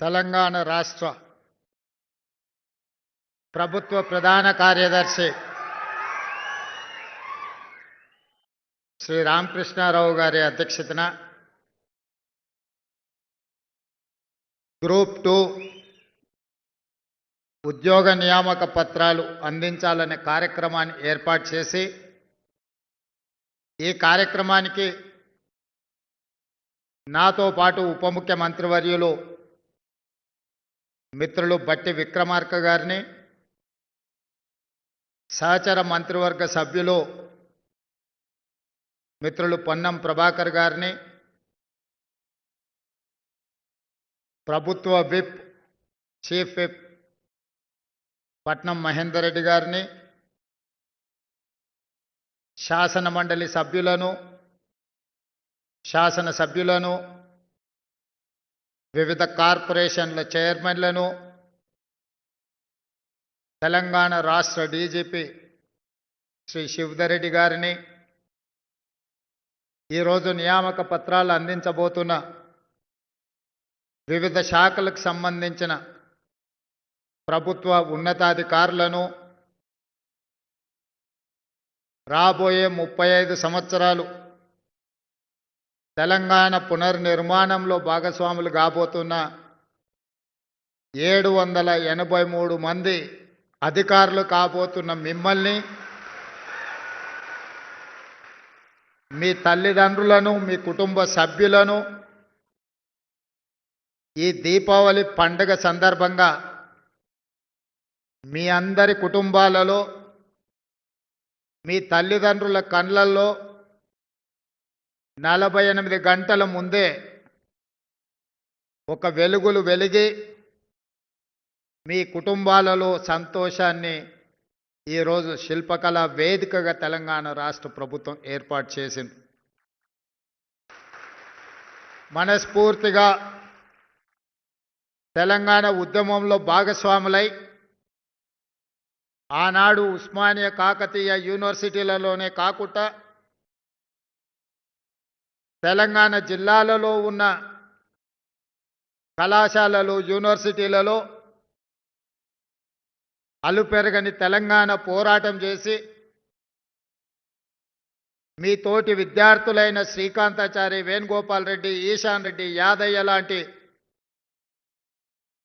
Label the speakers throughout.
Speaker 1: తెలంగాణ రాష్ట్ర ప్రభుత్వ ప్రధాన కార్యదర్శి శ్రీ రామకృష్ణారావు గారి అధ్యక్షతన గ్రూప్ టూ ఉద్యోగ నియామక పత్రాలు అందించాలనే కార్యక్రమాన్ని ఏర్పాటు చేసి ఈ కార్యక్రమానికి నాతో పాటు ఉప ముఖ్యమంత్రి వర్యులు మిత్రులు బట్టి విక్రమార్క గారిని సహచర మంత్రివర్గ సభ్యులు మిత్రులు పొన్నం ప్రభాకర్ గారిని ప్రభుత్వ విప్ చీఫ్ విప్ పట్నం మహేందర్ రెడ్డి గారిని శాసన మండలి సభ్యులను శాసన సభ్యులను వివిధ కార్పొరేషన్ల చైర్మన్లను తెలంగాణ రాష్ట్ర డీజీపీ శ్రీ శివధరెడ్డి గారిని ఈరోజు నియామక పత్రాలు అందించబోతున్న వివిధ శాఖలకు సంబంధించిన ప్రభుత్వ ఉన్నతాధికారులను రాబోయే ముప్పై ఐదు సంవత్సరాలు తెలంగాణ పునర్నిర్మాణంలో భాగస్వాములు కాబోతున్న ఏడు వందల ఎనభై మూడు మంది అధికారులు కాబోతున్న మిమ్మల్ని మీ తల్లిదండ్రులను మీ కుటుంబ సభ్యులను ఈ దీపావళి పండుగ సందర్భంగా మీ అందరి కుటుంబాలలో మీ తల్లిదండ్రుల కళ్ళల్లో నలభై ఎనిమిది గంటల ముందే ఒక వెలుగులు వెలిగి మీ కుటుంబాలలో సంతోషాన్ని ఈరోజు శిల్పకళ వేదికగా తెలంగాణ రాష్ట్ర ప్రభుత్వం ఏర్పాటు చేసింది. మనస్ఫూర్తిగా తెలంగాణ ఉద్యమంలో భాగస్వాములై ఆనాడు ఉస్మానియా కాకతీయ యూనివర్సిటీలలోనే కాకుండా తెలంగాణ జిల్లాలలో ఉన్న కళాశాలలు యూనివర్సిటీలలో అలుపెరగని తెలంగాణ పోరాటం చేసి మీ తోటి విద్యార్థులైన శ్రీకాంతాచారి వేణుగోపాల్ రెడ్డి ఈశాన్ రెడ్డి యాదయ్య లాంటి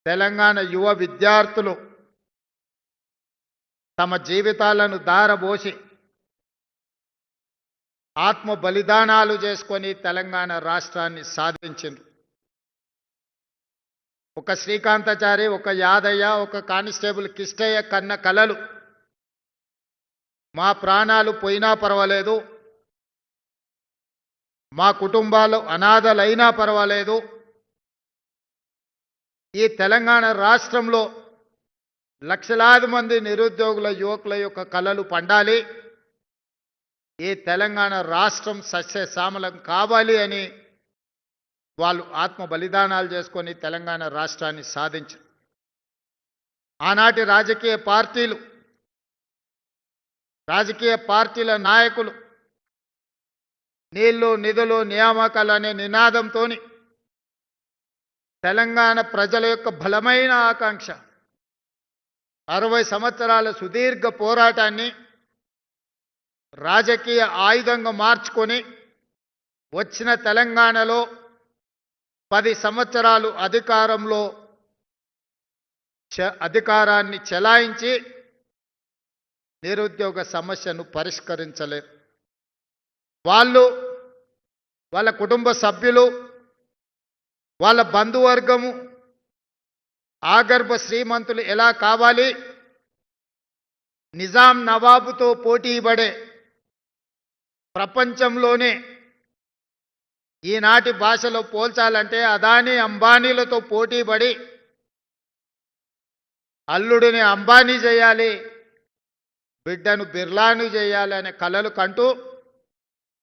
Speaker 1: తెలంగాణ యువ విద్యార్థులు తమ జీవితాలను దారబోసి ఆత్మ బలిదానాలు చేసుకొని తెలంగాణ రాష్ట్రాన్ని సాధించిండ్రు. ఒక శ్రీకాంతాచారి ఒక యాదయ్య ఒక కానిస్టేబుల్ కిష్టయ్య కన్న కలలు. మా ప్రాణాలు పోయినా పర్వాలేదు. మా కుటుంబాలు అనాథలైనా పర్వాలేదు. ఈ తెలంగాణ రాష్ట్రంలో లక్షలాది మంది నిరుద్యోగుల యువకుల యొక్క కళలు పండాలి. ఈ తెలంగాణ రాష్ట్రం సస్యశ్యామలం కావాలి అని వాళ్ళు ఆత్మ బలిదానాలు చేసుకొని తెలంగాణ రాష్ట్రాన్ని సాధించారు. ఆనాటి రాజకీయ పార్టీలు రాజకీయ పార్టీల నాయకులు నీళ్ళు నిధులు నియామకాలు అనే నినాదంతో తెలంగాణ ప్రజల యొక్క బలమైన ఆకాంక్ష అరవై సంవత్సరాల సుదీర్ఘ పోరాటాన్ని రాజకీయ ఆయుధంగా మార్చుకొని వచ్చిన తెలంగాణలో పది సంవత్సరాలు అధికారంలో చ- అధికారాన్ని చెలాయించి నిరుద్యోగ సమస్యను పరిష్కరించలేరు వాళ్ళు వాళ్ళ కుటుంబ సభ్యులు వాళ్ళ బంధువర్గము ఆగర్భ శ్రీమంతులు ఎలా కావాలి? నిజాం నవాబుతో పోటీ పడే ప్రపంచంలోనే ఈనాటి భాషలో పోల్చాలంటే అదానీ అంబానీలతో పోటీపడి అల్లుడిని అంబానీ చేయాలి బిడ్డను బిర్లాను చేయాలి అనే కలలు కంటూ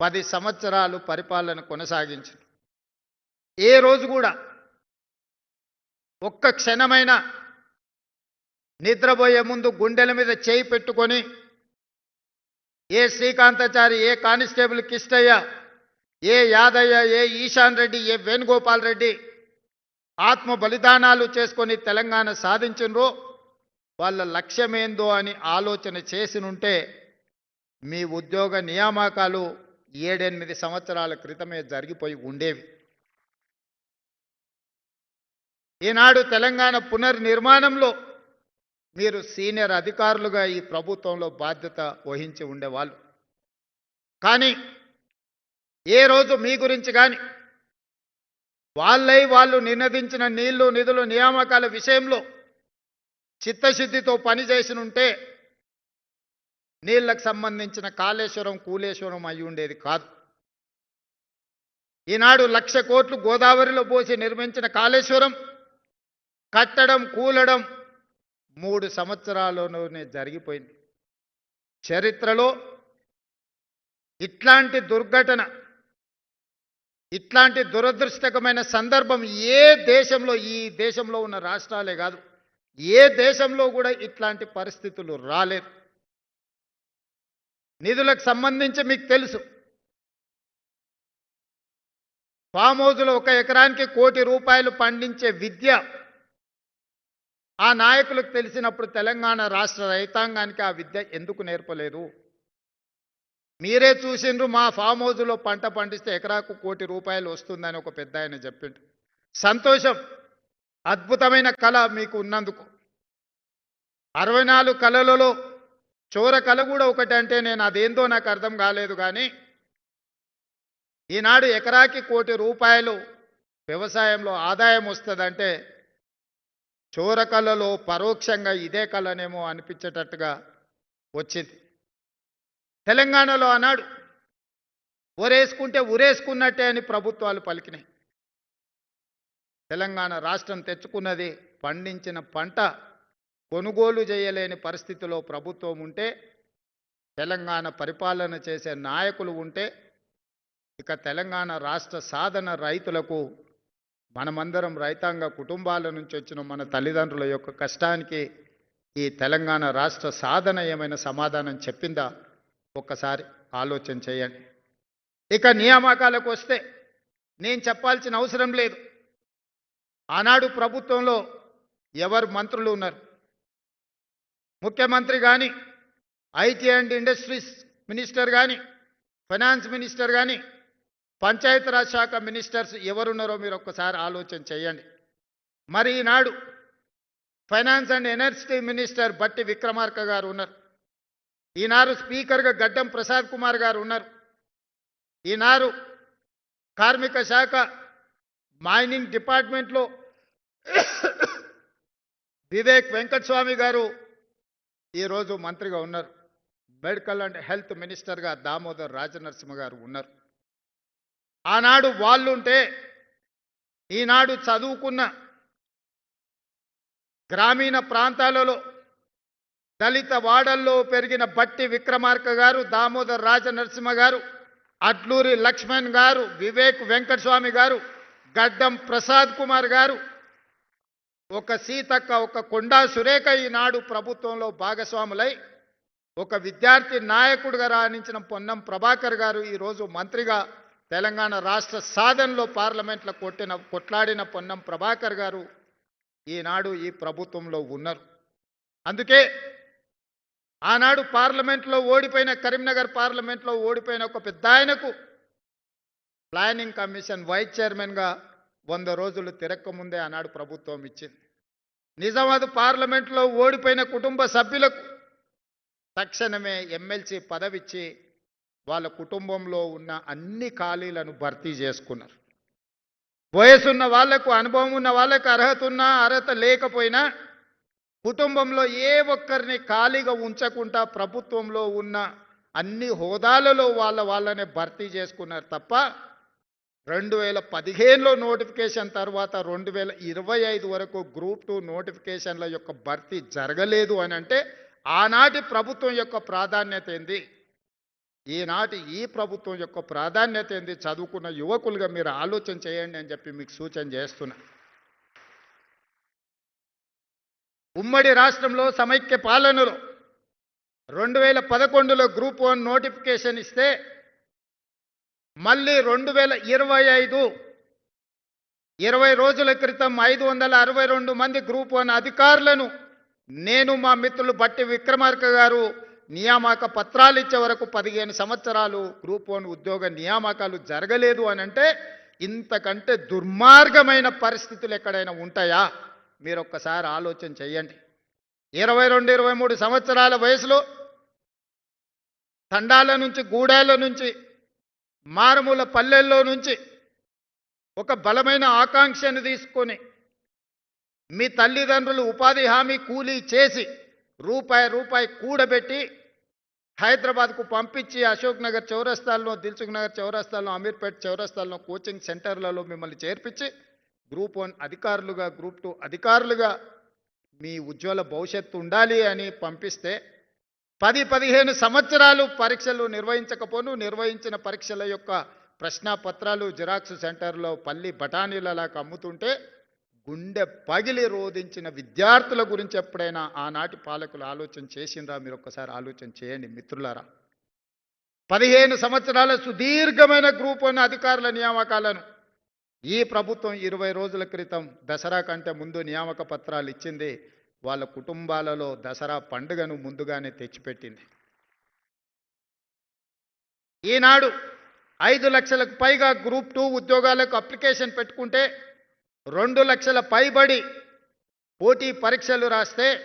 Speaker 1: పది సంవత్సరాలు పరిపాలన కొనసాగించారు ఏ రోజు కూడా ఒక్క క్షణమైన నిద్రపోయే ముందు గుండెల మీద చేయి పెట్టుకొని ఏ శ్రీకాంతాచారి ఏ కానిస్టేబుల్ కిష్టయ్య ఏ యాదయ్య ఏ ఈశాన్ రెడ్డి ఏ వేణుగోపాల్ రెడ్డి ఆత్మ బలిదానాలు చేసుకొని తెలంగాణ సాధించినరో వాళ్ళ లక్ష్యమేందో అని ఆలోచన చేసినుంటే మీ ఉద్యోగ నియామకాలు ఏడెనిమిది సంవత్సరాల క్రితమే జరిగిపోయి ఉండేవి. ఈనాడు తెలంగాణ పునర్నిర్మాణంలో మీరు సీనియర్ అధికారులుగా ఈ ప్రభుత్వంలో బాధ్యత వహించి ఉండేవాళ్ళు. కానీ ఏ రోజు మీ గురించి కానీ వాళ్ళై వాళ్ళు నినదించిన నీళ్ళు నిధులు నియామకాల విషయంలో చిత్తశుద్ధితో పనిచేసి ఉంటే నీళ్ళకు సంబంధించిన కాళేశ్వరం కూలేశ్వరం అయి ఉండేది కాదు. ఈనాడు లక్ష కోట్లు గోదావరిలో పోసి నిర్మించిన కాళేశ్వరం కట్టడం కూలడం మూడు సంవత్సరాల్లోనే జరిగిపోయింది. చరిత్రలో ఇట్లాంటి దుర్ఘటన ఇట్లాంటి దురదృష్టకమైన సందర్భం ఏ దేశంలో ఈ దేశంలో ఉన్న రాష్ట్రాలే కాదు ఏ దేశంలో కూడా ఇట్లాంటి పరిస్థితులు రాలేదు. నిధులకు సంబంధించి మీకు తెలుసు. ఫామ్ హౌజ్లో ఒక ఎకరానికి కోటి రూపాయలు పండించే విద్య ఆ నాయకులకు తెలిసినప్పుడు తెలంగాణ రాష్ట్ర రైతాంగానికి ఆ విద్య ఎందుకు నేర్పలేదు? మీరే చూసిండ్రు మా ఫామ్ హౌస్లో పంట పండిస్తే ఎకరాకు కోటి రూపాయలు వస్తుందని ఒక పెద్ద ఆయన చెప్పిండు. సంతోషం అద్భుతమైన కళ మీకు ఉన్నందుకు. అరవై నాలుగు కళలలో చోర కళ కూడా ఒకటి అంటే నేను అదేందో నాకు అర్థం కాలేదు కానీ ఈనాడు ఎకరాకి కోటి రూపాయలు వ్యవసాయంలో ఆదాయం వస్తుందంటే చోర కళలో పరోక్షంగా ఇదే కళనేమో అనిపించేటట్టుగా వచ్చింది. తెలంగాణలో అన్నాడు ఊరేసుకుంటే ఊరేసుకున్నట్టే అని ప్రభుత్వాలు పలికినాయి. తెలంగాణ రాష్ట్రం తెచ్చుకున్నది పండించిన పంట కొనుగోలు చేయలేని పరిస్థితిలో ప్రభుత్వం ఉంటే తెలంగాణ పరిపాలన చేసే నాయకులు ఉంటే ఇక తెలంగాణ రాష్ట్ర సాధన రైతులకు మనమందరం రైతాంగ కుటుంబాల నుంచి వచ్చిన మన తల్లిదండ్రుల యొక్క కష్టానికి ఈ తెలంగాణ రాష్ట్ర సాధన ఏమైనా సమాధానం చెప్పిందా? ఒక్కసారి ఆలోచన చేయండి. ఇక నియామకాలకు వస్తే నేను చెప్పాల్సిన అవసరం లేదు. ఆనాడు ప్రభుత్వంలో ఎవరు మంత్రులు ఉన్నారు? ముఖ్యమంత్రి కానీ ఐటీ అండ్ ఇండస్ట్రీస్ మినిస్టర్ కానీ ఫైనాన్స్ మినిస్టర్ కానీ పంచాయతీరాజ్ శాఖ మినిస్టర్స్ ఎవరున్నారో మీరు ఒక్కసారి ఆలోచన చేయండి. మరి ఈనాడు finance and energy minister Bhatti Vikramarka garu ఉన్నారు. ఈనాడు స్పీకర్గా గడ్డం ప్రసాద్ కుమార్ గారు ఉన్నారు. ఈనాడు కార్మిక శాఖ మైనింగ్ డిపార్ట్మెంట్లో వివేక్ వెంకటస్వామి గారు ఈరోజు మంత్రిగా ఉన్నారు. మెడికల్ అండ్ హెల్త్ మినిస్టర్గా దామోదర్ రాజనరసింహ గారు ఉన్నారు. ఆనాడు వాళ్ళుంటే ఈనాడు చదువుకున్న గ్రామీణ ప్రాంతాలలో దళిత వాడల్లో పెరిగిన బట్టి విక్రమార్క గారు దామోదర్ రాజనరసింహ గారు అడ్లూరి లక్ష్మణ్ గారు వివేక్ వెంకటస్వామి గారు గడ్డం ప్రసాద్ కుమార్ గారు ఒక సీతక్క ఒక కొండా సురేఖ ఈనాడు ప్రభుత్వంలో భాగస్వాములై ఒక విద్యార్థి నాయకుడుగా రాణించిన పొన్నం ప్రభాకర్ గారు ఈరోజు మంత్రిగా తెలంగాణ రాష్ట్ర సాధనలో పార్లమెంట్లో కొట్టిన కొట్లాడిన పొన్నం ప్రభాకర్ గారు ఈనాడు ఈ ప్రభుత్వంలో ఉన్నారు. అందుకే ఆనాడు పార్లమెంట్లో ఓడిపోయిన కరీంనగర్ పార్లమెంట్లో ఓడిపోయిన ఒక పెద్ద ఆయనకు ప్లానింగ్ కమిషన్ వైస్ చైర్మన్గా వంద రోజులు తిరక్కముందే ఆనాడు ప్రభుత్వం ఇచ్చింది. నిజామాబాద్ పార్లమెంట్లో ఓడిపోయిన కుటుంబ సభ్యులకు తక్షణమే ఎమ్మెల్సీ పదవిచ్చి వాళ్ళ కుటుంబంలో ఉన్న అన్ని ఖాళీలను భర్తీ చేసుకున్నారు. వయసున్న వాళ్ళకు అనుభవం ఉన్న వాళ్ళకు అర్హత ఉన్నా అర్హత లేకపోయినా కుటుంబంలో ఏ ఒక్కరిని ఖాళీగా ఉంచకుండా ప్రభుత్వంలో ఉన్న అన్ని హోదాలలో వాళ్ళ వాళ్ళనే భర్తీ చేసుకున్నారు తప్ప రెండు వేల పదిహేనులో నోటిఫికేషన్ తర్వాత రెండు వేల ఇరవై ఐదు వరకు గ్రూప్ టూ నోటిఫికేషన్ల యొక్క భర్తీ జరగలేదు అని అంటే ఆనాటి ప్రభుత్వం యొక్క ప్రాధాన్యత ఏంది? ఈనాటి ఈ ప్రభుత్వం యొక్క ప్రాధాన్యత ఏంది? చదువుకున్న యువకులుగా మీరు ఆలోచన చేయండి అని చెప్పి మీకు సూచన చేస్తున్నా. ఉమ్మడి రాష్ట్రంలో సమైక్య పాలనలో రెండు వేల పదకొండులో గ్రూప్ వన్ నోటిఫికేషన్ ఇస్తే మళ్ళీ రెండు వేల ఇరవై ఐదు ఇరవై రోజుల క్రితం ఐదు వందల అరవై రెండు మంది గ్రూప్ వన్ అధికారులను నేను మా మిత్రులు బట్టి విక్రమార్క గారు నియామక పత్రాలు ఇచ్చే వరకు పదిహేను సంవత్సరాలు గ్రూప్ వన్ ఉద్యోగ నియామకాలు జరగలేదు అని అంటే ఇంతకంటే దుర్మార్గమైన పరిస్థితులు ఎక్కడైనా ఉంటాయా? మీరు ఒక్కసారి ఆలోచన చేయండి. ఇరవై రెండు ఇరవై మూడు సంవత్సరాల వయసులో తండాల నుంచి గూడాల నుంచి మారుమూల పల్లెల్లో నుంచి ఒక బలమైన ఆకాంక్షను తీసుకొని మీ తల్లిదండ్రులు ఉపాధి హామీ కూలీ చేసి రూపాయి రూపాయి కూడబెట్టి హైదరాబాద్కు పంపించి అశోక్ నగర్ చౌరస్తాల్లో దిల్సుఖ్ నగర్ చౌరస్తాల్లో అమీర్పేట్ చౌరస్తాల్లో కోచింగ్ సెంటర్లలో మిమ్మల్ని చేర్పించి గ్రూప్ వన్ అధికారులుగా గ్రూప్ టూ అధికారులుగా మీ ఉజ్వల భవిష్యత్తు ఉండాలి అని పంపిస్తే పది పదిహేను సంవత్సరాలు పరీక్షలు నిర్వహించకపోను. నిర్వహించిన పరీక్షల యొక్క ప్రశ్నాపత్రాలు జిరాక్స్ సెంటర్లో పల్లి బఠానీలలాగా అమ్ముతుంటే గుండె పగిలి రోధించిన విద్యార్థుల గురించి ఎప్పుడైనా ఆనాటి పాలకులు ఆలోచన చేసిండ్రా? మీరు ఒక్కసారి ఆలోచన చేయండి మిత్రులారా. పదిహేను సంవత్సరాల సుదీర్ఘమైన గ్రూప్ వన్ అధికారుల నియామకాలను. ఈ ప్రభుత్వం ఇరవై రోజుల క్రితం దసరా కంటే ముందు నియామక పత్రాలు ఇచ్చింది. వాళ్ళ కుటుంబాలలో దసరా పండుగను ముందుగానే తెచ్చిపెట్టింది. ఈనాడు ఐదు లక్షలకు పైగా గ్రూప్ టూ ఉద్యోగాలకు అప్లికేషన్ పెట్టుకుంటే రెండు లక్షల పైబడి పోటీ పరీక్షలు రాస్తే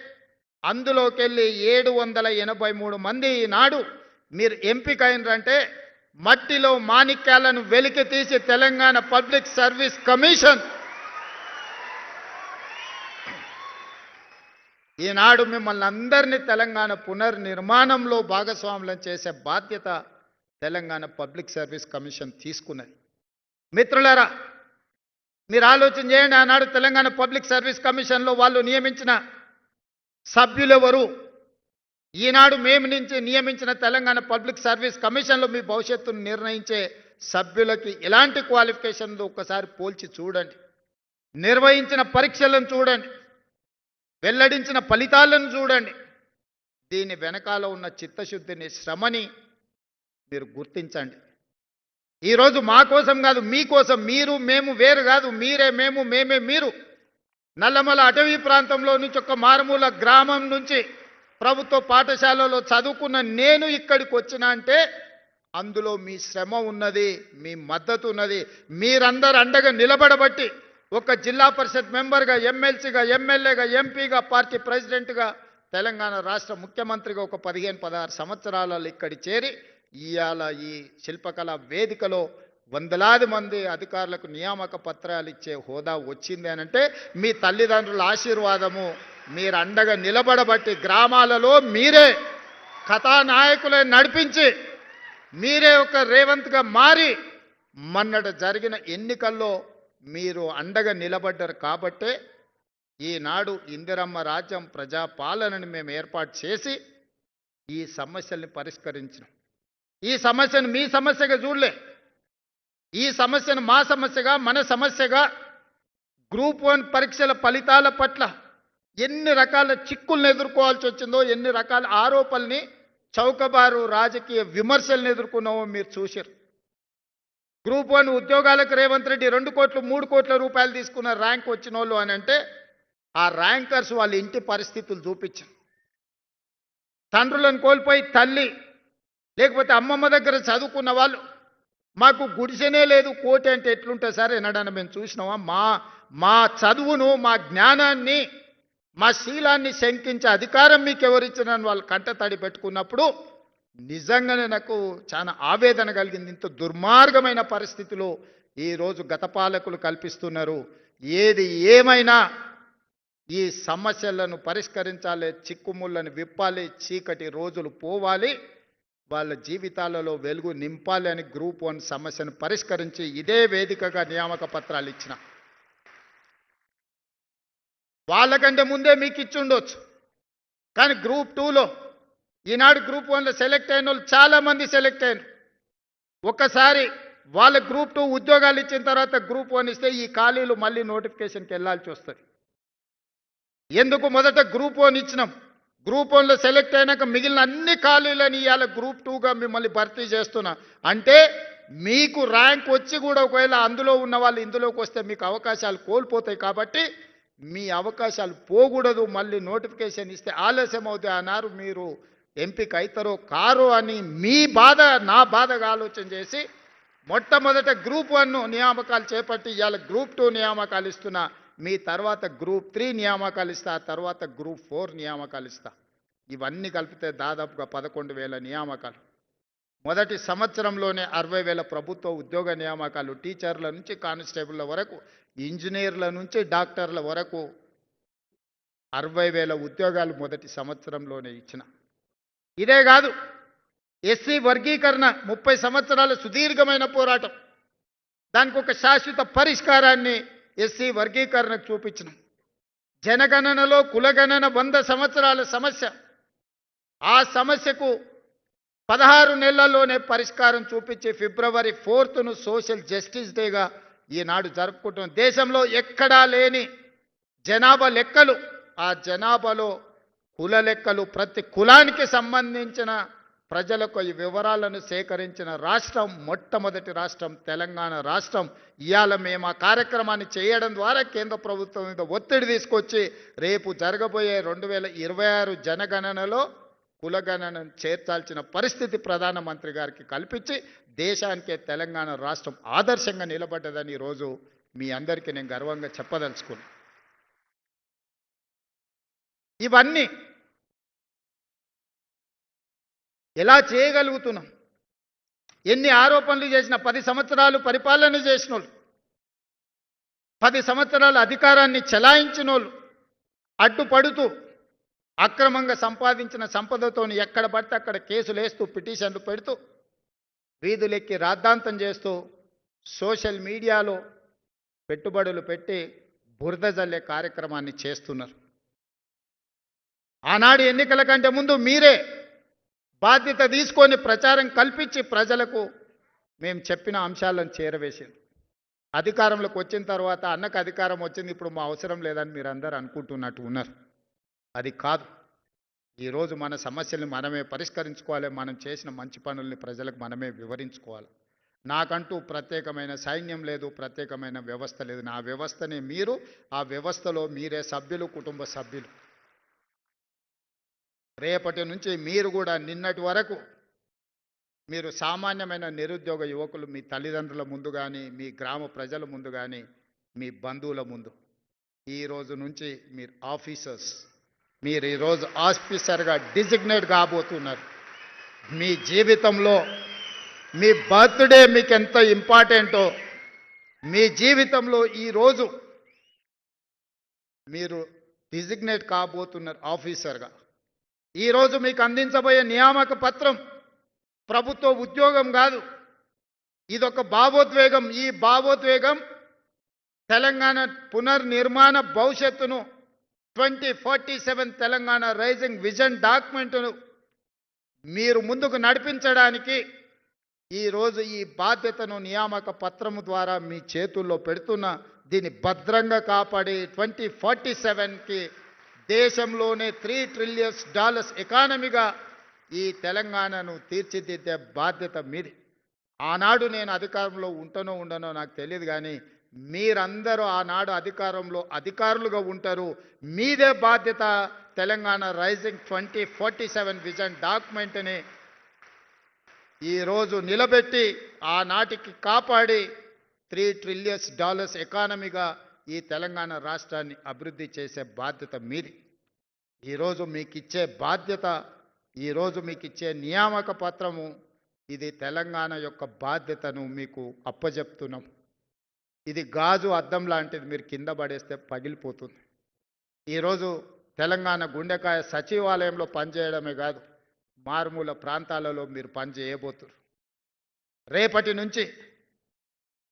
Speaker 1: అందులోకెళ్ళి ఏడు వందల ఎనభై మూడు మంది ఈనాడు మీరు ఎంపిక మట్టిలో మాణిక్యాలను వెలికి తీసి తెలంగాణ పబ్లిక్ సర్వీస్ కమిషన్. ఈనాడు మిమ్మల్ని అందరినీ తెలంగాణ పునర్నిర్మాణంలో భాగస్వాములను చేసే బాధ్యత తెలంగాణ పబ్లిక్ సర్వీస్ కమిషన్ తీసుకున్నది. మిత్రులరా మీరు ఆలోచన చేయండి. ఆనాడు తెలంగాణ పబ్లిక్ సర్వీస్ కమిషన్లో వాళ్ళు నియమించిన సభ్యులెవరు ఈనాడు మేము నుంచి నియమించిన తెలంగాణ పబ్లిక్ సర్వీస్ కమిషన్లో మీ భవిష్యత్తును నిర్ణయించే సభ్యులకి ఎలాంటి క్వాలిఫికేషన్లు ఒక్కసారి పోల్చి చూడండి. నిర్వహించిన పరీక్షలను చూడండి. వెల్లడించిన ఫలితాలను చూడండి. దీని వెనకాల ఉన్న చిత్తశుద్ధిని శ్రమని మీరు గుర్తించండి. ఈరోజు మా కోసం కాదు మీకోసం మీరు మేము వేరు కాదు. మీరే మేము మేమే మీరు. నల్లమల అటవీ ప్రాంతంలో నుంచి ఒక మారుమూల గ్రామం నుంచి ప్రభుత్వ పాఠశాలలో చదువుకున్న నేను ఇక్కడికి వచ్చిన అంటే అందులో మీ శ్రమ ఉన్నది మీ మద్దతు ఉన్నది. మీరందరూ అండగా నిలబడబట్టి ఒక జిల్లా పరిషత్ మెంబర్గా ఎమ్మెల్సీగా ఎమ్మెల్యేగా ఎంపీగా పార్టీ ప్రెసిడెంట్గా తెలంగాణ రాష్ట్ర ముఖ్యమంత్రిగా ఒక పదిహేను పదహారు సంవత్సరాలలో ఇక్కడి చేరి ఇవాళ ఈ శిల్పకళ వేదికలో వందలాది మంది అధికారులకు నియామక పత్రాలు ఇచ్చే హోదా వచ్చింది అని అంటే మీ తల్లిదండ్రుల ఆశీర్వాదము మీరు అండగా నిలబడబట్టి గ్రామాలలో మీరే కథానాయకులే నడిపించి మీరే ఒక రేవంత్గా మారి మొన్నట జరిగిన ఎన్నికల్లో మీరు అండగా నిలబడ్డారు కాబట్టే ఈనాడు ఇందిరమ్మ రాజ్యం ప్రజాపాలనని మేము ఏర్పాటు చేసి ఈ సమస్యల్ని పరిష్కరించినాం. ఈ సమస్యను మీ సమస్యగా చూడలే. ఈ సమస్యను మా సమస్యగా మన సమస్యగా గ్రూప్ వన్ పరీక్షల ఫలితాల పట్ల ఎన్ని రకాల చిక్కులను ఎదుర్కోవాల్సి వచ్చిందో ఎన్ని రకాల ఆరోపణల్ని చౌకబారు రాజకీయ విమర్శలను ఎదుర్కొన్నామో మీరు చూశారు గ్రూప్ వన్ ఉద్యోగాలకు రేవంత్ రెడ్డి రెండు కోట్లు మూడు కోట్ల రూపాయలు తీసుకున్న ర్యాంక్ వచ్చిన వాళ్ళు అని అంటే ఆ ర్యాంకర్స్ వాళ్ళ ఇంటి పరిస్థితులు చూపించారు. తండ్రులను కోల్పోయి తల్లి లేకపోతే అమ్మమ్మ దగ్గర చదువుకున్న వాళ్ళు మాకు గుడిసెనే లేదు కోటి అంటే ఎట్లుంటుంది సార్ ఎన్నడన్నా మేము చూసినామా? మా మా చదువును మా జ్ఞానాన్ని మా శీలాన్ని శంకించే అధికారం మీకు ఎవరిచ్చినని వాళ్ళు కంట తడి పెట్టుకున్నప్పుడు నిజంగానే నాకు చాలా ఆవేదన కలిగింది. ఇంత దుర్మార్గమైన పరిస్థితిలో ఈరోజు గత పాలకులు కల్పిస్తున్నారు. ఏది ఏమైనా ఈ సమస్యలను పరిష్కరించాలి చిక్కుముళ్ళను విప్పాలి చీకటి రోజులు పోవాలి. వాళ్ళ జీవితాలలో వెలుగు నింపాలి అని గ్రూప్ వన్ సమస్యను పరిష్కరించి ఇదే వేదికగా నియామక పత్రాలు ఇచ్చిన. వాళ్ళకంటే ముందే మీకు ఇచ్చుండొచ్చు కానీ గ్రూప్ టూలో ఈనాడు గ్రూప్ వన్లో సెలెక్ట్ అయిన వాళ్ళు చాలామంది సెలెక్ట్ అయినారు. ఒక్కసారి వాళ్ళ గ్రూప్ టూ ఉద్యోగాలు ఇచ్చిన తర్వాత గ్రూప్ వన్ ఇస్తే ఈ ఖాళీలు మళ్ళీ నోటిఫికేషన్కి వెళ్ళాల్సి వస్తుంది. ఎందుకు మొదట గ్రూప్ వన్ ఇచ్చినాం? గ్రూప్ వన్లో సెలెక్ట్ అయినాక మిగిలిన అన్ని ఖాళీలను ఇవాళ గ్రూప్ టూగా మిమ్మల్ని భర్తీ చేస్తున్నా. అంటే మీకు ర్యాంక్ వచ్చి కూడా ఒకవేళ అందులో ఉన్న వాళ్ళు ఇందులోకి వస్తే మీకు అవకాశాలు కోల్పోతాయి కాబట్టి మీ అవకాశాలు పోకూడదు. మళ్ళీ నోటిఫికేషన్ ఇస్తే ఆలస్యం అవుతాయి అన్నారు మీరు ఎంపిక అవుతారో కారో అని మీ బాధ నా బాధగా ఆలోచన చేసి మొట్టమొదట గ్రూప్ వన్ నియామకాలు చేపట్టి ఇవాళ గ్రూప్ టూ నియామకాలు ఇస్తున్నా. మీ తర్వాత గ్రూప్ త్రీ నియామకాలు ఇస్తా ఆ తర్వాత గ్రూప్ ఫోర్ నియామకాలు ఇస్తా. ఇవన్నీ కలిపితే దాదాపుగా పదకొండు వేల నియామకాలు. మొదటి సంవత్సరంలోనే అరవై వేల ప్రభుత్వ ఉద్యోగ నియామకాలు టీచర్ల నుంచి కానిస్టేబుల్ల వరకు ఇంజనీర్ల నుంచి డాక్టర్ల వరకు అరవై వేల ఉద్యోగాలు మొదటి సంవత్సరంలోనే ఇచ్చిన. ఇదే కాదు ఎస్సీ వర్గీకరణ ముప్పై సంవత్సరాల సుదీర్ఘమైన పోరాటం. దానికి ఒక శాశ్వత పరిష్కారాన్ని ఎస్సీ వర్గీకరణకు చూపించినాం జనగణనలో కులగణన వంద సంవత్సరాల సమస్య. ఆ సమస్యకు పదహారు నెలల్లోనే పరిష్కారం చూపించి ఫిబ్రవరి ఫోర్త్ను సోషల్ జస్టిస్ డేగా ఈనాడు జరుపుకుంటున్నాం. దేశంలో ఎక్కడా లేని జనాభా లెక్కలు ఆ జనాభాలో కుల లెక్కలు ప్రతి కులానికి సంబంధించిన ప్రజలకు ఈ వివరాలను సేకరించిన రాష్ట్రం మొట్టమొదటి రాష్ట్రం తెలంగాణ రాష్ట్రం. ఇవాళ మేము ఆ కార్యక్రమాన్ని చేయడం ద్వారా కేంద్ర ప్రభుత్వం మీద ఒత్తిడి తీసుకొచ్చి రేపు జరగబోయే రెండు వేల ఇరవై ఆరు జనగణనలో కులగణనను చేర్చాల్సిన పరిస్థితి ప్రధానమంత్రి గారికి కల్పించి దేశానికే తెలంగాణ రాష్ట్రం ఆదర్శంగా నిలబడ్డదని ఈరోజు మీ అందరికీ నేను గర్వంగా చెప్పదలుచుకున్నాను ఇవన్నీ ఎలా చేయగలుగుతున్నాం? ఎన్ని ఆరోపణలు చేసిన పది సంవత్సరాలు పరిపాలన చేసిన వాళ్ళు పది సంవత్సరాలు అధికారాన్ని చెలాయించిన వాళ్ళు అడ్డుపడుతూ అక్రమంగా సంపాదించిన సంపదతోని ఎక్కడ పడితే అక్కడ కేసులు వేస్తూ పిటిషన్లు పెడుతూ వీధులెక్కి రాద్ధాంతం చేస్తూ సోషల్ మీడియాలో పెట్టుబడులు పెట్టి బురద జల్లే కార్యక్రమాన్ని చేస్తున్నారు. ఆనాడు ఎన్నికల కంటే ముందు మీరే బాధ్యత తీసుకొని ప్రచారం కల్పించి ప్రజలకు మేము చెప్పిన అంశాలను చేరవేసింది. అధికారంలోకి వచ్చిన తర్వాత అన్నకు అధికారం వచ్చింది. ఇప్పుడు మా అవసరం లేదని మీరు అందరూ అనుకుంటున్నట్టు ఉన్నారు. అది కాదు. ఈరోజు మన సమస్యల్ని మనమే పరిష్కరించుకోవాలి. మనం చేసిన మంచి పనుల్ని ప్రజలకు మనమే వివరించుకోవాలి. నాకంటూ ప్రత్యేకమైన సైన్యం లేదు ప్రత్యేకమైన వ్యవస్థ లేదు. నా వ్యవస్థనే మీరు ఆ వ్యవస్థలో మీరే సభ్యులు కుటుంబ సభ్యులు. రేపటి నుంచి మీరు కూడా నిన్నటి వరకు మీరు సామాన్యమైన నిరుద్యోగ యువకులు మీ తల్లిదండ్రుల ముందు కానీ మీ గ్రామ ప్రజల ముందు కానీ మీ బంధువుల ముందు. ఈ రోజు నుంచి మీరు ఆఫీసర్స్ మీరు ఈరోజు ఆఫీసర్గా డిజిగ్నేట్ కాబోతున్నారు. మీ జీవితంలో మీ బర్త్డే మీకు ఎంత ఇంపార్టెంటో మీ జీవితంలో ఈరోజు మీరు డిజిగ్నేట్ కాబోతున్నారు ఆఫీసర్గా. ఈరోజు మీకు అందించబోయే నియామక పత్రం ప్రభుత్వ ఉద్యోగం కాదు. ఇదొక భావోద్వేగం. ఈ భావోద్వేగం తెలంగాణ పునర్నిర్మాణ భవిష్యత్తును twenty forty seven Telangana rising vision డాక్యుమెంట్ను మీరు ముందుకు నడిపించడానికి ఈరోజు ఈ బాధ్యతను నియామక పత్రము ద్వారా మీ చేతుల్లో పెడుతున్న. దీన్ని భద్రంగా కాపాడి ట్వంటీ ఫార్టీ సెవెన్కి దేశంలోనే త్రీ ట్రిలియన్స్ డాలర్స్ ఎకానమీగా ఈ తెలంగాణను తీర్చిదిద్దే బాధ్యత మీది. ఆనాడు నేను అధికారంలో ఉంటానో ఉండనో నాకు తెలియదు కానీ మీరందరూ ఆనాడు అధికారంలో అధికారులుగా ఉంటారు. మీదే బాధ్యత Telangana rising twenty forty seven vision డాక్యుమెంట్ని ఈరోజు నిలబెట్టి ఆనాటికి కాపాడి త్రీ ట్రిలియన్స్ డాలర్స్ ఎకానమీగా ఈ తెలంగాణ రాష్ట్రాన్ని అభివృద్ధి చేసే బాధ్యత మీది. ఈరోజు మీకు ఇచ్చే బాధ్యత ఈరోజు మీకు ఇచ్చే నియామక పత్రము ఇది తెలంగాణ యొక్క బాధ్యతను మీకు అప్పజెప్తున్నాం. ఇది గాజు అద్దం లాంటిది మీరు కింద పడేస్తే పగిలిపోతుంది. ఈరోజు తెలంగాణ గుండెకాయ సచివాలయంలో పనిచేయడమే కాదు మారుమూల ప్రాంతాలలో మీరు పని చేయబోతున్నారు రేపటి నుంచి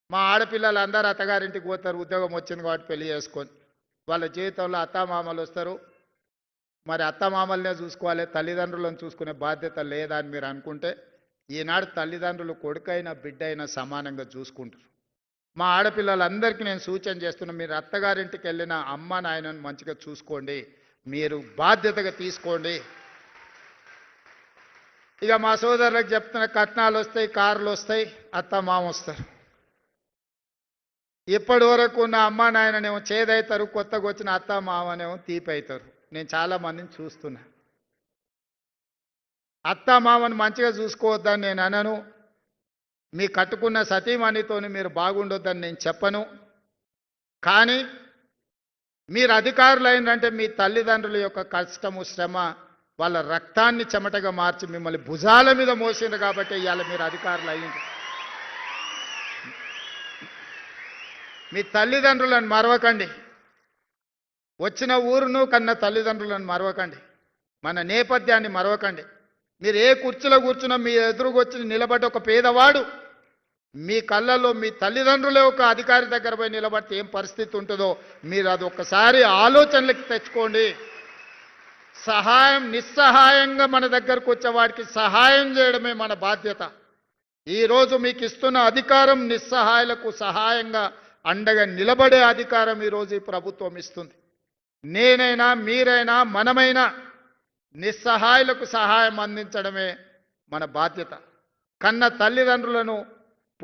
Speaker 1: మా ఆడపిల్లలు అందరూ అత్తగారింటికి పోతారు ఉద్యోగం వచ్చింది కాబట్టి పెళ్ళి చేసుకొని వాళ్ళ జీవితంలో అత్తామామలు వస్తారు మరి అత్తమామల్నే చూసుకోవాలి తల్లిదండ్రులను చూసుకునే బాధ్యత లేదా అని మీరు అనుకుంటే ఈనాడు తల్లిదండ్రులు కొడుకైనా బిడ్డ అయినా సమానంగా చూసుకుంటారు. మా ఆడపిల్లలందరికీ నేను సూచన చేస్తున్నా మీరు అత్తగారింటికి వెళ్ళిన అమ్మ నాయనను మంచిగా చూసుకోండి మీరు బాధ్యతగా తీసుకోండి. ఇక మా సోదరులకు చెప్తున్న కట్నాలు వస్తాయి కార్లు వస్తాయి అత్త మామ వస్తారు. ఇప్పటి వరకు నా అమ్మ నాయననేమో చేదవుతారు కొత్తగా వచ్చిన అత్త మామనేమో తీపి అవుతారు నేను చాలామందిని చూస్తున్నా. అత్త మామని మంచిగా చూసుకోవద్దని నేను అనను. మీ కట్టుకున్న సతీమణితోని మీరు బాగుండొద్దని నేను చెప్పను. కానీ మీరు అధికారులు మీ తల్లిదండ్రుల యొక్క కష్టము శ్రమ వాళ్ళ రక్తాన్ని చెమటగా మార్చి మిమ్మల్ని భుజాల మీద మోసింది కాబట్టి ఇవాళ మీరు అధికారులు అయ్యింది మీ తల్లిదండ్రులను మరవకండి. వచ్చిన ఊరును కన్న తల్లిదండ్రులను మరవకండి. మన నేపథ్యాన్ని మరవకండి. మీరు ఏ కుర్చీలో కూర్చున్నా మీ ఎదురుకు వచ్చి నిలబడ్డ ఒక పేదవాడు మీ కళ్ళల్లో మీ తల్లిదండ్రులే ఒక అధికారి దగ్గర పోయి నిలబడితే ఏం పరిస్థితి ఉంటుందో మీరు అది ఒక్కసారి ఆలోచనలకు తెచ్చుకోండి. సహాయం నిస్సహాయంగా మన దగ్గరకు వచ్చేవాడికి సహాయం చేయడమే మన బాధ్యత. ఈరోజు మీకు ఇస్తున్న అధికారం నిస్సహాయాలకు సహాయంగా అండగా నిలబడే అధికారం ఈరోజు ఈ ప్రభుత్వం ఇస్తుంది. నేనైనా మీరైనా మనమైనా నిస్సహాయులకు సహాయం అందించడమే మన బాధ్యత. కన్న తల్లిదండ్రులను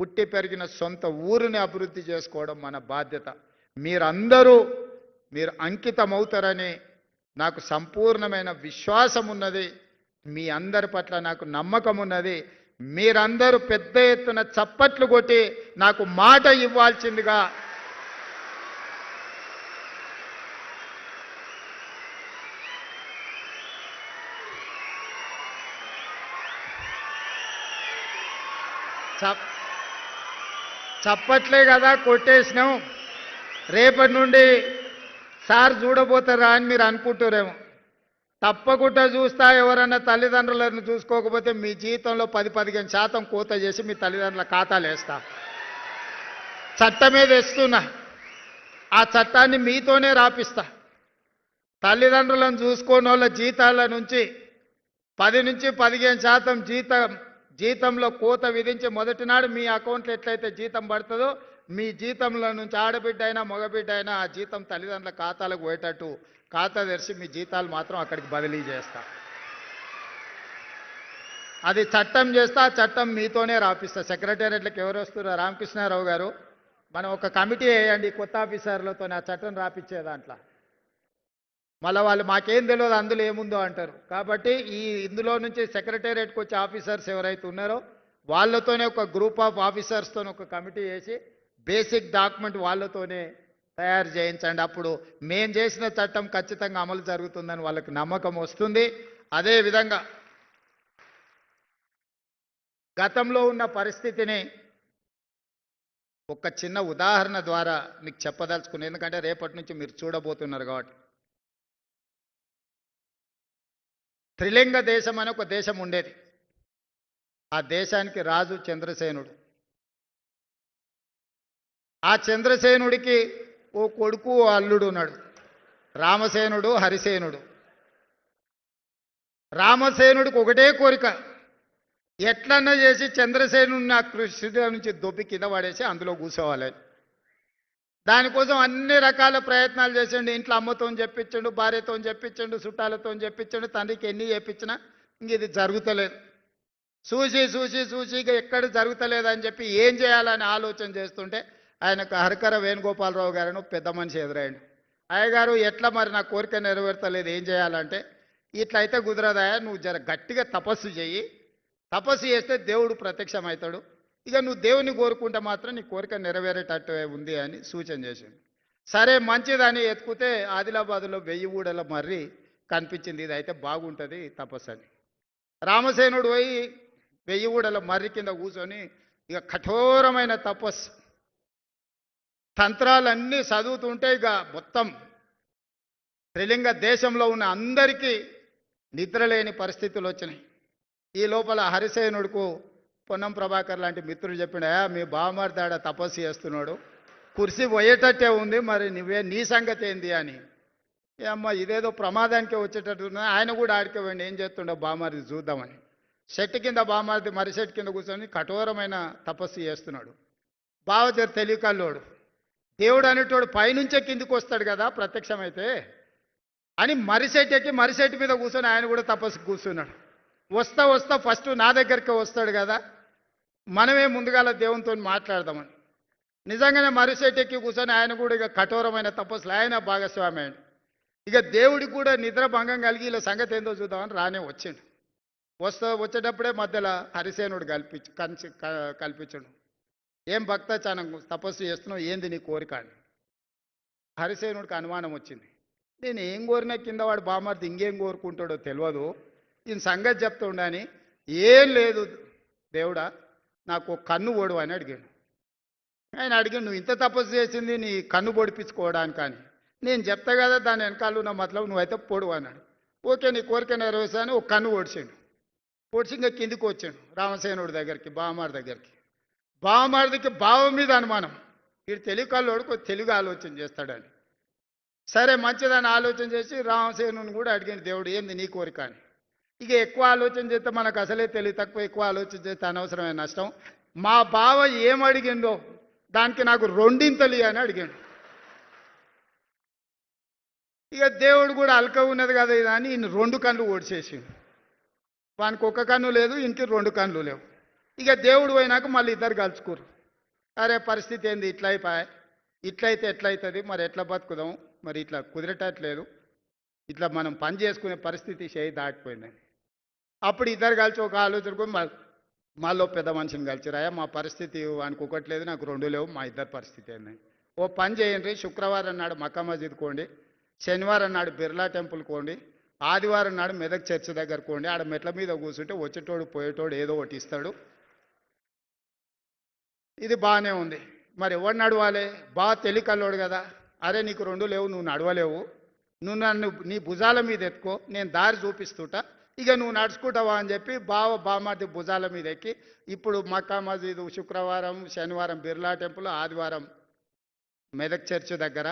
Speaker 1: పుట్టి పెరిగిన సొంత ఊరిని అభివృద్ధి చేసుకోవడం మన బాధ్యత. మీరందరూ మీరు అంకితమవుతారని నాకు సంపూర్ణమైన విశ్వాసం ఉన్నది మీ అందరి పట్ల నాకు నమ్మకం ఉన్నది మీరందరూ పెద్ద ఎత్తున చప్పట్లు కొట్టి నాకు మాట ఇవ్వాల్సిందిగా చప్పట్లే కదా కొట్టేసినాం. రేపటి నుండి సార్ చూడబోతారా అని మీరు అనుకుంటారేమో. తప్పకుండా చూస్తా ఎవరన్నా తల్లిదండ్రులను చూసుకోకపోతే మీ జీవితంలో పది పదిహేను శాతం కోత చేసి మీ తల్లిదండ్రుల ఖాతాలు వేస్తా. చట్టం మీద వేస్తున్నా ఆ చట్టాన్ని మీతోనే రాపిస్తా. తల్లిదండ్రులను చూసుకోని వాళ్ళ జీతాల నుంచి పది నుంచి పదిహేను శాతం జీతం జీతంలో కోత విధించి మొదటి నాడు మీ అకౌంట్లో ఎట్లయితే జీతం పడుతుందో మీ జీతంలో నుంచి ఆడబిడ్డ అయినా మగబిడ్డ అయినా ఆ జీతం తల్లిదండ్రుల ఖాతాలకు పోయేటట్టు ఖాతా తెరిచి మీ జీతాలు మాత్రం అక్కడికి బదిలీ చేస్తా. అది చట్టం చేస్తా ఆ చట్టం మీతోనే రాపిస్తా. సెక్రటేరియట్లకు ఎవరు వస్తున్నారు? రామకృష్ణారావు గారు. మనం ఒక కమిటీ వేయండి కొత్త ఆఫీసర్లతో ఆ చట్టం రాపిచ్చే దాంట్లో. మళ్ళీ వాళ్ళు మాకేం తెలియదు అందులో ఏముందో అంటారు. కాబట్టి ఈ ఇందులో నుంచి సెక్రటేరియట్కి వచ్చే ఆఫీసర్స్ ఎవరైతే ఉన్నారో వాళ్ళతోనే ఒక గ్రూప్ ఆఫ్ ఆఫీసర్స్తో ఒక కమిటీ వేసి బేసిక్ డాక్యుమెంట్ వాళ్ళతోనే తయారు చేయించండి. అప్పుడు మేము చేసిన చట్టం ఖచ్చితంగా అమలు జరుగుతుందని వాళ్ళకి నమ్మకం వస్తుంది. అదే విధంగా గతంలో ఉన్న పరిస్థితిని ఒక చిన్న ఉదాహరణ ద్వారా మీకు చెప్పదలుచుకుని ఎందుకంటే రేపటి నుంచి మీరు చూడబోతున్నారు కాబట్టి. త్రిలింగ దేశం అని ఒక దేశం ఉండేది. ఆ దేశానికి రాజు చంద్రసేనుడు. ఆ చంద్రసేనుడికి ఓ కొడుకు ఓ అల్లుడు ఉన్నాడు. రామసేనుడు హరిసేనుడు. రామసేనుడికి ఒకటే కోరిక. ఎట్లన్నా చేసి చంద్రసేనుడిని ఆ కృష్ణుడి నుంచి దొబ్బి కింద పడేసి అందులో కూర్చోవాలని. దానికోసం అన్ని రకాల ప్రయత్నాలు చేసిండు. ఇంట్లో అమ్మతో చెప్పించండు భార్యతో చెప్పించండు చుట్టాలతో చెప్పించండు తండ్రికి ఎన్ని చెప్పించినా ఇంక ఇది జరుగుతలేదు. చూసి చూసి చూసి ఇక ఎక్కడ జరుగుతలేదని చెప్పి ఏం చేయాలని ఆలోచన చేస్తుంటే ఆయనకు హరికర వేణుగోపాలరావు గారిని పెద్ద మనిషి ఎదురైండు అయ్యగారు ఎట్లా మరి నా కోరిక నెరవేర్తలేదు ఏం చేయాలంటే ఇట్లా అయితే కుదరదాయా నువ్వు జర గట్టిగా తపస్సు చెయ్యి. తపస్సు చేస్తే దేవుడు ప్రత్యక్షమవుతాడు. ఇక నువ్వు దేవుని కోరుకుంటే మాత్రం నీ కోరిక నెరవేరేటట్టు ఉంది అని సూచన చేసింది సరే మంచిదని ఎత్తుకుతే ఆదిలాబాదులో వెయ్యి ఊడల మర్రి కనిపించింది. ఇది అయితే బాగుంటుంది తపస్సు అని రామసేనుడు పోయి వెయ్యి ఊడల మర్రి కింద కూర్చొని ఇక కఠోరమైన తపస్సు. తంత్రాలన్నీ చదువుతుంటే ఇక మొత్తం త్రిలింగ దేశంలో ఉన్న అందరికీ నిద్రలేని పరిస్థితులు వచ్చినాయి. ఈ లోపల హరిసేనుడుకు పొన్నం ప్రభాకర్ లాంటి మిత్రుడు చెప్పినా మీ బావమరిదాడ తపస్సు చేస్తున్నాడు. కుర్సీ పోయేటట్టే ఉంది మరి నువ్వే నీ సంగతి ఏంది అని. ఏ అమ్మ ఇదేదో ప్రమాదానికి వచ్చేటట్టు ఉంది. ఆయన కూడా ఆడికే ఏం చేస్తుండో బామారిది చూద్దామని. చెట్టు కింద బామారిది మర్రి చెట్టు కింద కూర్చొని కఠోరమైన తపస్సు చేస్తున్నాడు. బావచారు తెలియకల్లోడు. దేవుడు అనేటోడు పైనుంచే కిందికి వస్తాడు కదా ప్రత్యక్షమైతే అని మరిసెట్ ఎక్కి మరిసెట్ మీద కూర్చొని ఆయన కూడా తపస్సు కూర్చున్నాడు. వస్తా వస్తా ఫస్ట్ నా దగ్గరికి వస్తాడు కదా. మనమే ముందుగాల దేవునితో మాట్లాడదామని. నిజంగానే మరుసేటి ఎక్కి కూర్చొని ఆయన కూడా ఇక కఠోరమైన తపస్సులు. ఆయన భాగస్వామి అయ్యాడు ఇక దేవుడికి కూడా నిద్ర భంగం కలిగి ఇలా సంగతి ఏందో చూద్దామని రానే వచ్చిండు. వస్తా వచ్చేటప్పుడే మధ్యలో హరిసేనుడు కల్పించు కంచి క- కల్పించడు. ఏం భక్త తపస్సు చేస్తున్నావు? ఏంది నీ కోరిక? అని. హరిసేనుడికి అనుమానం వచ్చింది. నేను ఏం కోరినా కింద వాడు బామర్ది ఇంకేం కోరుకుంటాడో తెలియదు ఈయన సంగతి చెప్తుండని ఏం లేదు దేవుడా నాకు ఒక కన్ను ఓడు అని అడిగాడు. ఆయన అడిగాడు నువ్వు ఇంత తపస్సు చేసింది నీ కన్ను పొడిపించుకోవడానికి అని. నేను చెప్తా కదా దాని వెనకాల ఉన్న మతలో నువ్వైతే పొడువు అన్నాడు. ఓకే నీ కోరిక నెరవేర్చాను ఒక కన్ను ఓడిచాడు. ఓడిచి ఇంకా కిందికి వచ్చాడు రామసేనుడి దగ్గరికి బావమారి దగ్గరికి. బావమారిదికి బావ మీద అనుమానం. వీడు తెలుగు కల్లోడు కొద్ది తెలుగు ఆలోచన చేస్తాడని. సరే మంచిదని ఆలోచన చేసి రామసేనుని కూడా అడిగాడు దేవుడు ఏంది నీ కోరిక అని. ఇక ఎక్కువ ఆలోచన చేస్తే మనకు అసలే తెలివి తక్కువ ఎక్కువ ఆలోచన చేస్తే అనవసరమైన నష్టం. మా బావ ఏం అడిగిందో దానికి నాకు రెండింతలి అని అడిగాడు. ఇక దేవుడు కూడా అల్క ఉన్నది కదా ఇది అని ఈయన రెండు కళ్ళు ఓడిచేసి వానికి ఒక కన్ను లేదు ఇంటి రెండు కన్నులు లేవు. ఇక దేవుడు పోయినాక మళ్ళీ ఇద్దరు కలుచుకోరు అరే పరిస్థితి ఏంది? ఇట్లా అయిపోయా? ఇట్లయితే ఎట్లయితుంది? మరి ఎట్లా బతుకుదాం? మరి ఇట్లా కుదిరేటట్లేదు. ఇట్లా మనం పని చేసుకునే పరిస్థితి చేయి దాటిపోయిందని అప్పుడు ఇద్దరు కలిసి ఒక ఆలోచనకు మాలో పెద్ద మనిషిని కలిసిరాయా మా పరిస్థితి వానికి ఒకటి లేదు నాకు రెండు లేవు మా ఇద్దరి పరిస్థితి ఏంది? ఓ పని చేయండి శుక్రవారం నాడు మక్కా మస్జిద్ కోండి శనివారం నాడు బిర్లా టెంపుల్ కోండి ఆదివారం నాడు మెదక్ చర్చ్ దగ్గర కోండి ఆడ మెట్ల మీద కూర్చుంటే వచ్చేటోడు పోయేటోడు ఏదో ఒకటి ఇస్తాడు. ఇది బాగానే ఉంది. మరి ఎవరు నడవాలి? బాగా తెలికల్లోడు కదా. అరే నీకు రెండు లేవు నువ్వు నడవలేవు. నువ్వు నన్ను నీ భుజాల మీద ఎత్తుకో నేను దారి చూపిస్తుంటా ఇక నువ్వు నడుచుకుంటావా అని చెప్పి బావ బామాది భుజాల మీద ఎక్కి ఇప్పుడు మక్కా మసీదు శుక్రవారం శనివారం బిర్లా టెంపుల్ ఆదివారం మెదక్ చర్చ్ దగ్గర.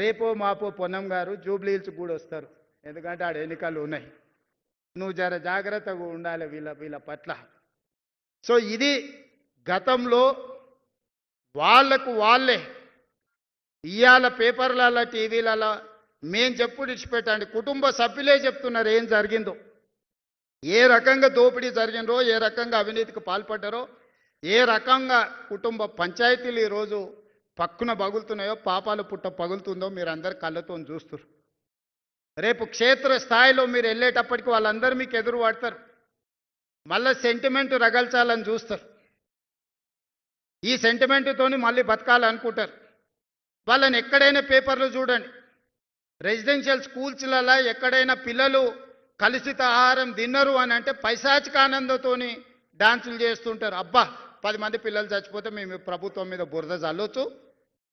Speaker 1: రేపో మాపో పొన్నం గారు జూబ్లీ హిల్స్ కూడా వస్తారు. ఎందుకంటే ఆడ ఎన్నికలు ఉన్నాయి. నువ్వు జర జాగ్రత్తగా ఉండాలి వీళ్ళ వీళ్ళ పట్ల. సో ఇది గతంలో వాళ్ళకు వాళ్ళే. ఇవాళ పేపర్లలో టీవీలలో మేం చెప్పు ఇచ్చిపెట్టండి కుటుంబ సభ్యులే చెప్తున్నారు ఏం జరిగిందో. ఏ రకంగా దోపిడీ జరిగినరో ఏ రకంగా అవినీతికి పాల్పడ్డారో ఏ రకంగా కుటుంబ పంచాయతీలు ఈరోజు పక్కున పగులుతున్నాయో పాపాలు పుట్ట పగులుతుందో మీరు అందరు కళ్ళతో చూస్తారు. రేపు క్షేత్ర స్థాయిలో మీరు వెళ్ళేటప్పటికి వాళ్ళందరూ మీకు ఎదురు పడతారు మళ్ళీ సెంటిమెంట్ రగల్చాలని చూస్తారు. ఈ సెంటిమెంట్తోని మళ్ళీ బతకాలనుకుంటారు. వాళ్ళని ఎక్కడైనా పేపర్లు చూడండి. రెసిడెన్షియల్ స్కూల్స్లలో ఎక్కడైనా పిల్లలు కలుషిత ఆహారం తిన్నరు అని అంటే పైశాచిక ఆనందంతోని డాన్సులు చేస్తుంటారు. అబ్బా పది మంది పిల్లలు చచ్చిపోతే మేము ప్రభుత్వం మీద బురద చల్లొచ్చు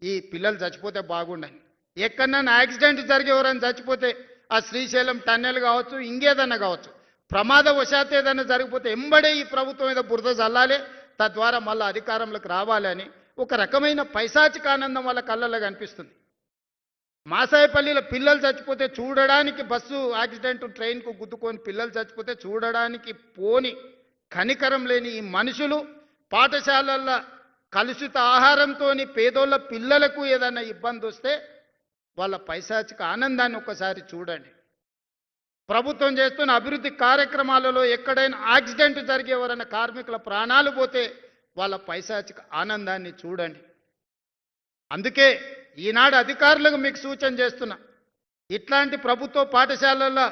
Speaker 1: ఈ పిల్లలు చచ్చిపోతే బాగుండని. ఎక్కడన్నా యాక్సిడెంట్ జరిగి ఎవరైనా చచ్చిపోతే ఆ శ్రీశైలం టన్నెల్ కావచ్చు ఇంకేదన్నా కావచ్చు. ప్రమాదవశాత్ ఏదైనా జరిగిపోతే ఎంబడే ఈ ప్రభుత్వం మీద బురద చల్లాలి తద్వారా మళ్ళీ అధికారంలోకి రావాలని ఒక రకమైన పైశాచిక ఆనందం వాళ్ళ కళ్ళల్లో కనిపిస్తుంది. మాసాయపల్లిలో పిల్లలు చచ్చిపోతే చూడడానికి బస్సు యాక్సిడెంట్ ట్రైన్కు గుద్దుకొని పిల్లలు చచ్చిపోతే చూడడానికి పోని కనికరం లేని ఈ మనుషులు పాఠశాలల్లో కలుషిత ఆహారంతో పేదోళ్ళ పిల్లలకు ఏదైనా ఇబ్బంది వస్తే వాళ్ళ పైశాచిక ఆనందాన్ని ఒక్కసారి చూడండి. ప్రభుత్వం చేస్తున్న అభివృద్ధి కార్యక్రమాలలో ఎక్కడైనా యాక్సిడెంట్ జరిగే ఎవరైనా కార్మికుల ప్రాణాలు పోతే వాళ్ళ పైశాచిక ఆనందాన్ని చూడండి. అందుకే ఈనాడు అధికారులకు మీకు సూచన చేస్తున్నా. ఇట్లాంటి ప్రభుత్వ పాఠశాలల్లో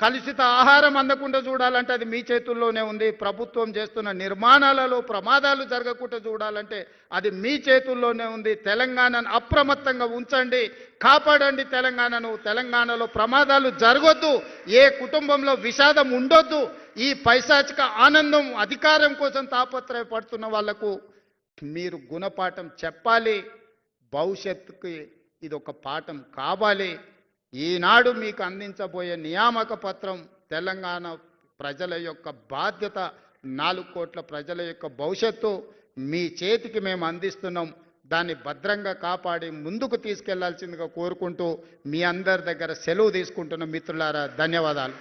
Speaker 1: కలుషిత ఆహారం అందకుండా చూడాలంటే అది మీ చేతుల్లోనే ఉంది. ప్రభుత్వం చేస్తున్న నిర్మాణాలలో ప్రమాదాలు జరగకుండా చూడాలంటే అది మీ చేతుల్లోనే ఉంది. తెలంగాణను అప్రమత్తంగా ఉంచండి. కాపాడండి తెలంగాణను. తెలంగాణలో ప్రమాదాలు జరగొద్దు. ఏ కుటుంబంలో విషాదం ఉండొద్దు. ఈ పైశాచిక ఆనందం అధికారం కోసం తాపత్రయపడుతున్న వాళ్ళకు మీరు గుణపాఠం చెప్పాలి. భవిష్యత్తుకి ఇది ఒక పాఠం కావాలి. ఈనాడు మీకు అందించబోయే నియామక పత్రం తెలంగాణ ప్రజల యొక్క బాధ్యత నాలుగు కోట్ల ప్రజల యొక్క భవిష్యత్తు మీ చేతికి మేము అందిస్తున్నాం. దాన్ని భద్రంగా కాపాడి ముందుకు తీసుకెళ్ళాల్సిందిగా కోరుకుంటూ మీ అందరి దగ్గర సెలవు తీసుకుంటున్న మిత్రులారా ధన్యవాదాలు.